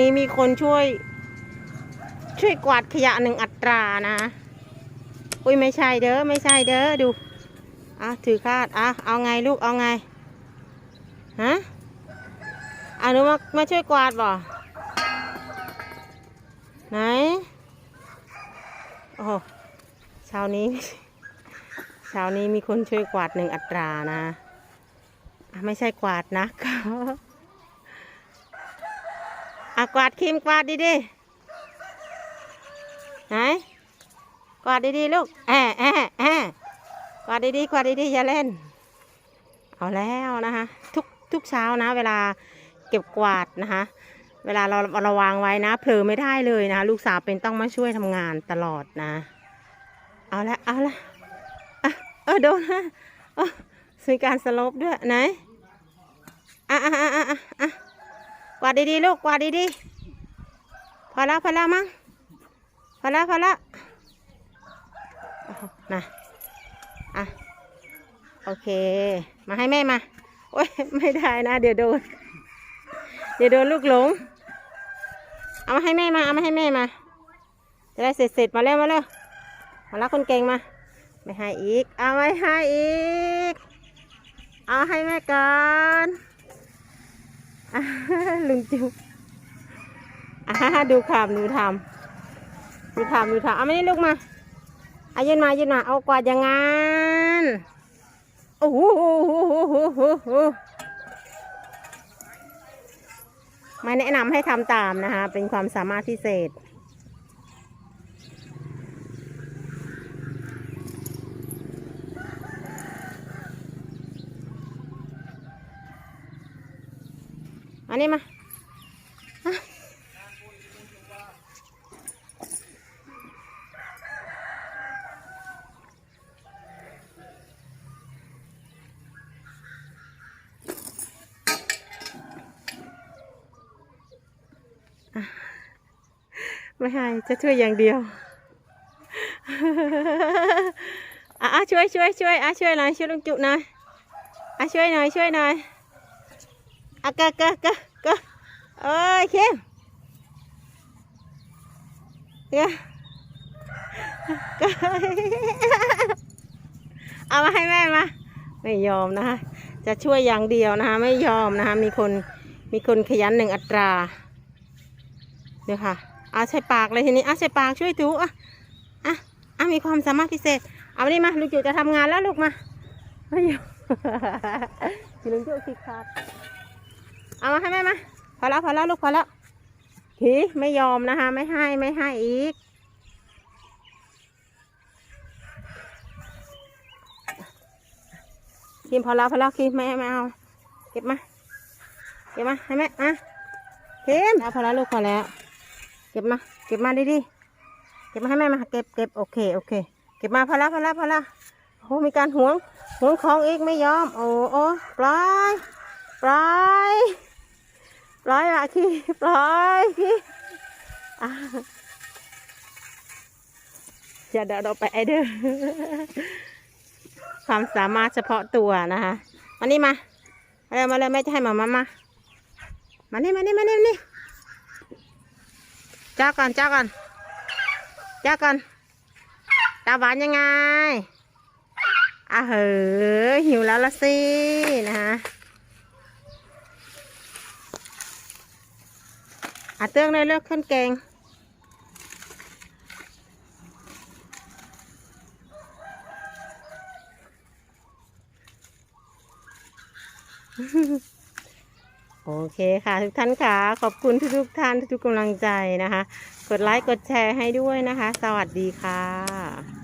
นี้มีคนช่วย ช่วยกวาดขยะหนึ่งอัตรานะอุ้ยไม่ใช่เด้อไม่ใช่เด้อดูอะถือคาดอะเอาไงลูกเอาไงฮะอะหนูมามาช่วยกวาดบ่ไหนโอ้เช้านี้เช้านี้มีคนช่วยกวาดหนึ่งอัตรานะ ไม่ใช่กวาดนะ อะกวาดครีมกวาดดีดิไหนกวาดดีๆลูกแอะแอะแอะกวาดดีๆกวาดดีๆอย่าเล่น เอาแล้วนะคะทุกทุกเช้านะ เวลาเก็บกวาดนะคะเวลาเราเราวางไว้นะเผลอไม่ได้เลยนะคะลูกสาวเป็นต้องมาช่วยทำงานตลอดนะ เอาละเอาละเออโดนนะเออมีการสลบด้วยไหนอะอะอะอะอะกวา ดดีๆลูกกวาดดีๆพอแล้วพอแล้วมั้งพอแล้วพอแล้วนะอะโอเค มาให้แม่มาโอ้ยไม่ได้นะ เดี๋ยวโดน เดี๋ยวโดนลูกหลง เอามาให้แม่มาเอามาให้แม่มา จะได้เสร็จเสร็จมาเร็วมาเร็วมาแล้วคนเก่งมา ไม่ให้อีก เอาไม่ให้อีก เอาให้แม่ก่อน ลุงจิวดูคำดูทำดูทำดูทำเอาไม่ได้ลูกมาอายืนมายืนมาเอากวาดอย่างงั้นโอ้โหไม่แนะนำให้ทำตามนะคะ เป็นความสามารถพิเศษ อันนี้มาอะไม่ให้จะช่วยอย่างเดียวอะอะช่วยช่วยช่วยอะช่วยหน่อยช่วยลุงจุหน่อยอะช่วยหน่อยช่วยหน่อย อะกะกะกะกะเอ้ยเข้มกะกะเอามาให้แม่มาไม่ยอมนะคะ จะช่วยอย่างเดียวนะคะ ไม่ยอมนะคะ มีคนมีคนขยันหนึ่งอัตราเดี๋ยวค่ะเอาใส่ปากเลยทีนี้เอาใส่ปากช่วยถูอะอะอะมีความสามารถพิเศษ เอานี่มาลูกจุจะทำงานแล้วลูกมาไม่ยอมจิลุงจุคิดขาด เอามาให้แม่มาพอแล้วพอแล้วลูกพอแล้วทีไม่ยอมนะคะ ไม่ให้ไม่ให้อีก คิมพอแล้วพอแล้วคิมไม่ไม่เอาเก็บมาเก็บมาให้แม่อะคิมเอาพอแล้วลูกพอแล้ว เก็บมาเก็บมาดีๆเก็บมาให้แม่มาเก็บเก็บโอเคโอเค เก็บมาพอแล้วพอแล้วพอแล้วโอ้มีการหวงหวงของอีกไม่ยอม โอ้โอ้ปล่อยปล่อย ปล่อยอะคีปล่อยคีอะอย่าเดาเราไปเด้อความสามารถเฉพาะตัวนะคะมานี่มามาเลยมาเลยแม่จะให้หมามามามานี่มานี่มานี่มานี่จ้าก่อนจ้าก่อนจ้าก่อนตาหวานยังไงอะเหอหิวแล้วละสินะคะ อะเตื้องเลยเลือกขึ้นแกง โอเคค่ะ ทุกท่านค่ะ ขอบคุณทุกๆท่านทุกๆกำลังใจนะคะ กดไลค์กดแชร์ให้ด้วยนะคะ สวัสดีค่ะ